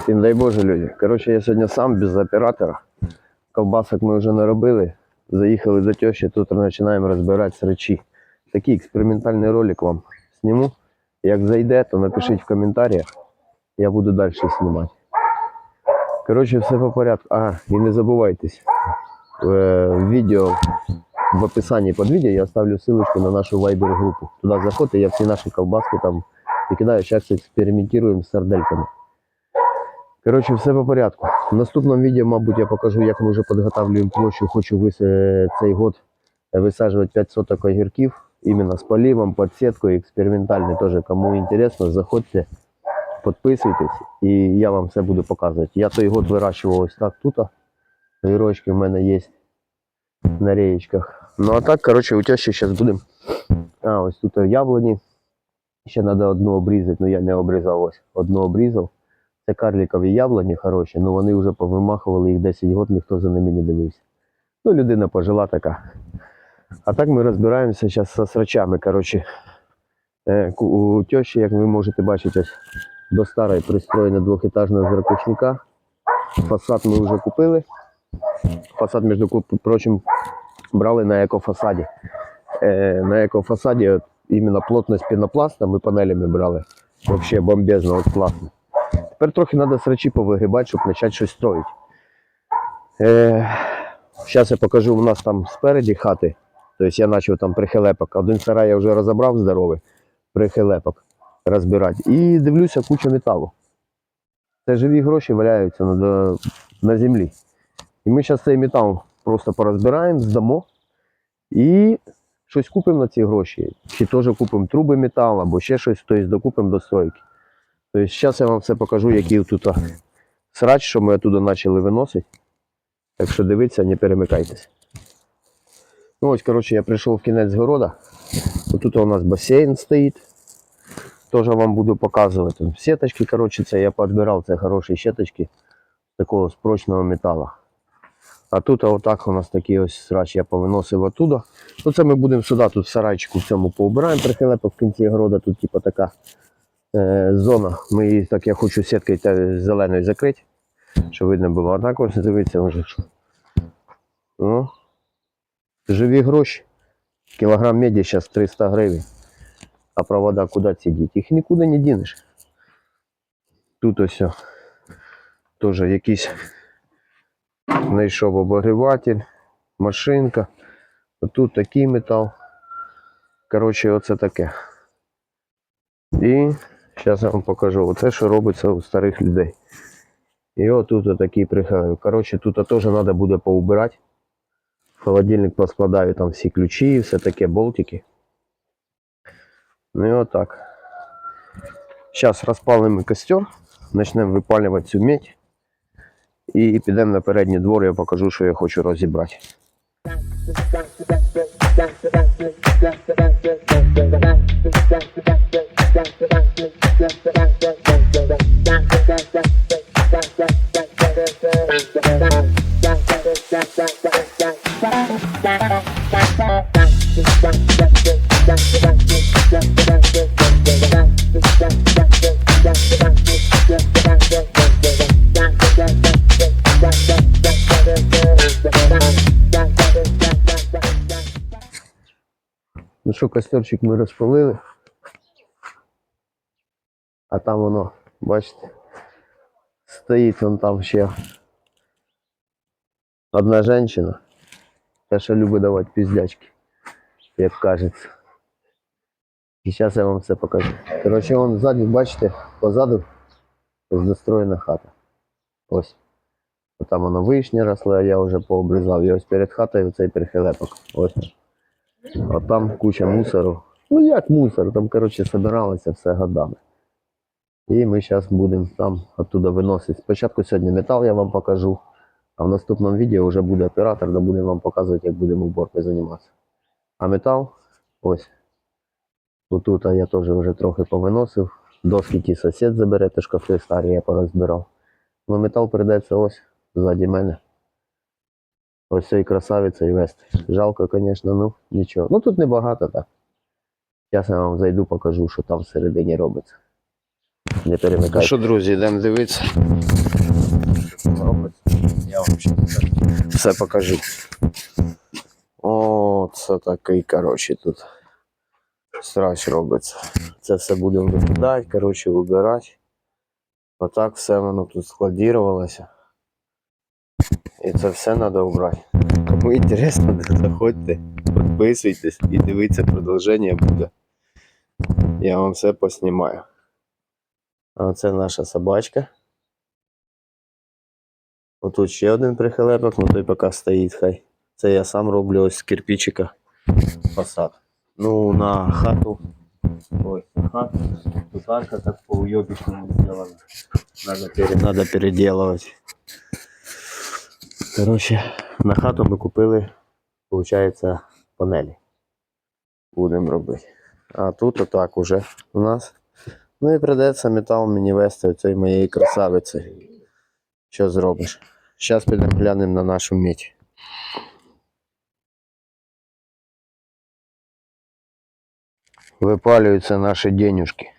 Всім дай Боже, люди. Коротше, я сьогодні сам без оператора. Ковбасок ми вже наробили. Заїхали до тещі, тут починаємо розбирати срачі. Такий експериментальний ролик вам зніму. Як зайде, то напишіть в коментарях. Я буду далі знімати. Коротше, все по порядку. А, і не забувайтесь. Е, В відео в описанні під відео я оставлю ссылочку на нашу Viber групу. Туди заходьте, я всі наші ковбаски там викидаю. Зараз експериментуємо з сардельками. Коротше, все по порядку. В наступному відео, мабуть, я покажу, як ми вже підготовлюємо площу. Хочу вис... е, цей год висаджувати 5 соток огірків. Іменно з полівом, підсіткою, експериментальний теж. Кому інтересно, заходьте, підписуйтесь і я вам все буду показувати. Я той год вирощував ось так тут. Огірочки в мене є на реєчках. Ну а так, коротше, у тещі зараз будемо. А, ось тут яблуні. Ще треба одну обрізати, ну я не обрізав ось. Одну обрізав. Це карлікові яблуні хороші, ну вони вже повимахували їх 10 років, ніхто за ними не дивився. Ну, людина пожила така. А так ми розбираємося зараз з срачами. Коротше, Е, у тещі, як ви можете бачити, ось до старої пристроєна двохетажного зракушника. Фасад ми вже купили. Фасад, між прочим, брали на екофасаді. Е, на екофасаді от, іменно плотність пінопласта ми панелями брали. Взагалі бомбезно, от класно. Тепер трохи треба срачі повигрібати, щоб почати щось строїти. Е, Зараз я покажу, у нас там спереді хати. Тобто я почав там прихилепок. Один сарай я вже розібрав здоровий, прихилепок розбирати. І дивлюся куча металу. Це живі гроші валяються на, на землі. І ми зараз цей метал просто порозбираємо, здамо і щось купимо на ці гроші. Чи теж купимо труби металу, або ще щось, тобто докупимо до стройки. Тобто зараз я вам все покажу, який тут срач, що ми оттуда почали виносити. Так що дивіться, не перемикайтесь. Ну ось, коротше, я прийшов в кінець города. Тут у нас басейн стоїть. Теж вам буду показувати. Сеточки, коротше, це я підбирав, це хороші сеточки такого спрочного металу. А тут отак у нас такий ось срач я повиносив оттуда. Ну це ми будемо сюди, тут в сарайчику в цьому поубираємо прихилепок в кінці города, тут типу така зона. Ми її так я хочу сіткою зеленою закрити, щоб видно було. Так ось дивіться вже. що. Живі гроші. Кілограм меді зараз 300 гривень. А провода куди ці? Їх нікуди не дінеш. Тут ось теж якийсь знайшов обогріватель, машинка. Тут такий метал. Коротше, оце таке. І зараз я вам покажу оце, що робиться у старих людей. І отут отакий прихил. Коротше, тут теж треба буде поубирати. В холодильник поскладаю там всі ключі, все таке, болтики. Ну і отак. Зараз розпалимо костер, почнемо випалювати цю медь. І підемо на передній двор, я покажу, що я хочу розібрати. Що, костерчик ми розпалили. А там воно, бачите, стоїть вон там ще одна жінка, та що любить давати піздячки, як кажеться. І зараз я вам все покажу. Коротше, вон ззаді, бачите, позаду ось достроєна хата. Ось. Там воно вишня росла, я вже пообрізав. І ось перед хатою цей перехилепок. Ось. А там куча мусору. Ну як мусор, там, коротше, собиралося все годами. І ми зараз будемо там оттуда виносити. Спочатку сьогодні метал я вам покажу, а в наступному відео вже буде оператор, де буде вам показувати, як будемо уборкою займатися. А метал ось. Отут я теж вже трохи повиносив. Доски ті сусід забере, то шкафи старі я порозбирав. Ну метал передається ось ззаді мене. Ось цей красавиця вести. Жалко, звісно, ну нічого. Ну тут небагато так. Зараз я вам зайду, покажу, що там всередині робиться. Не перемикай. Що, друзі, йдемо дивитися. Що там робиться? Я вам ще все, все покажу. О, це такий, коротше, тут страч робиться. Це все будемо викидати, коротше, вибирати. Отак все воно тут складірувалося. І це все треба обрати. Кому інтересно, заходьте, підписуйтесь і дивіться продовження буде. Я вам все поснімаю. А це наша собачка. Отут ще один прихилепок, ну той поки стоїть хай. Це я сам роблю ось з кирпичика фасад. Ну, на хату. Ой, на хату. Тут арка так по уебищному сделана. Надо, пере... Надо переделывать. Короче, на хату ми купили, получается, панелі. Будемо робити. А тут отак уже у нас. Ну і придеться метал мені вести оцієї моєї красавиці. Що зробиш? Зараз підемо глянемо на нашу мідь. Випалюються наші денюжки.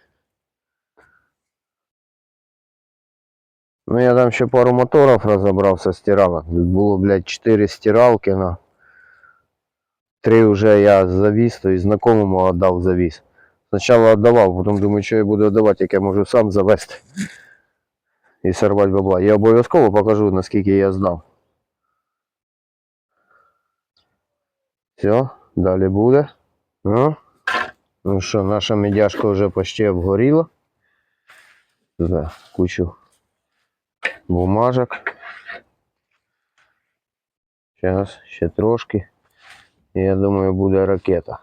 Ну я там ще пару моторів розібрав со стиралок. Було, блядь, 4 стиралки на. Три вже я завіз, то і знакомому віддав завіз. Спочатку віддавав, потім думаю, що я буду віддавати, як я можу сам завести і сорвати бабла. Я обов'язково покажу, наскільки я здав. Все, далі буде. Ну, ну що, наша медяшка вже почти обгоріла. За кучу бумажок. Зараз, ще трошки. Я думаю, буде ракета.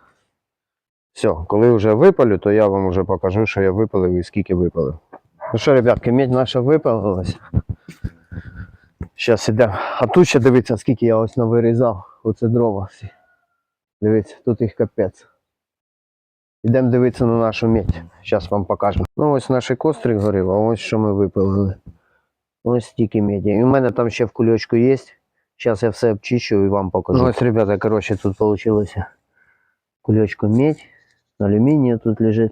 Все, коли вже випалю, то я вам вже покажу, що я випалив і скільки випалив. Ну що, ребятки, медь наша випалилась. Зараз ідемо. А тут ще дивіться, скільки я ось навирізав. Оце дрова. Дивіться, тут їх капець. Ідемо дивитися на нашу медь. Зараз вам покажемо. Ну ось наш кострик горів, а ось що ми випалили. Ось стільки меді. І у мене там ще в кульочку є. Зараз я все обчищу і вам покажу. Ну ось, ребята, коротше, тут вийшло кулечку медь. Алюмінію тут лежить.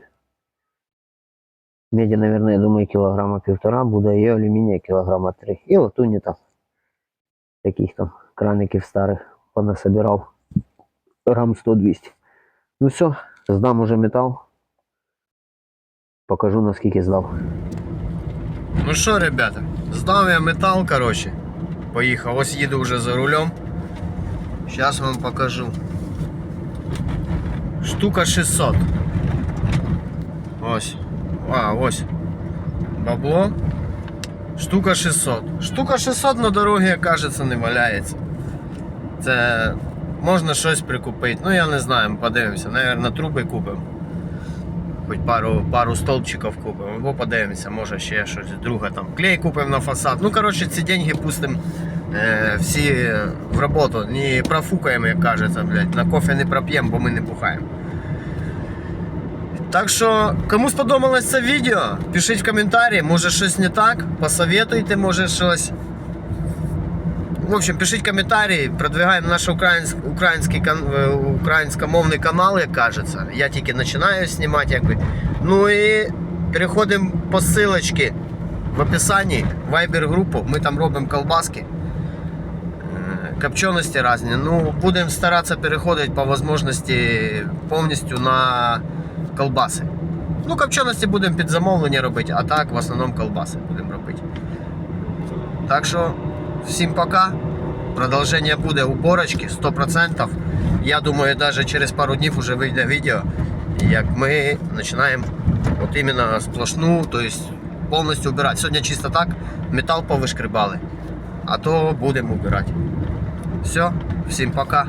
Меди, наверное, я думаю, килограмма півтора буде, і алюмінія кілограма три. І латуні там. Таких там краників старих понасобирав. Грам 100-200. Ну все, здам уже метал. Покажу наскільки здав. Ну що, ребята, Здав я метал, короче. Поїхав. Ось їду вже за рулем. Зараз вам покажу. Штука 600. Ось. А, ось. Бабло. Штука 600. Штука 600 на дорогі, кажеться, не валяється. Це можна щось прикупити. Ну я не знаю, подивимося. Наверно, труби купимо. Хоч пару, пару столбчиків купимо. Або подивимося, може ще щось друге там. Клей купимо на фасад. Ну, коротше, ці деньги пустимо е, всі в роботу. Не профукаємо, як кажеться, блядь. На кофе не проп'ємо, бо ми не бухаємо. Так що, кому сподобалось це відео, пишіть в коментарі, може щось не так, посоветуйте, може щось. В общем, пишіть коментарі, продвигаємо наш український, український, е, українськомовний канал, як кажеться. Я тільки починаю знімати, якби. Ну і переходимо по ссылочці в описанні, Viber групу. Ми там робимо колбаски. Е, Копченості різні. Ну, будемо старатися переходити по можливості повністю на колбаси. Ну, копченості будемо під замовлення робити, а так в основному колбаси будемо робити. Так що, всім пока. Продовження буде уборочки 100%. Я думаю, навіть через пару днів вже вийде відео, як ми починаємо от іменно сплошну, то есть повністю убирати. Сьогодні чисто так, метал повишкрибали, а то будемо убирати. Все, всім пока.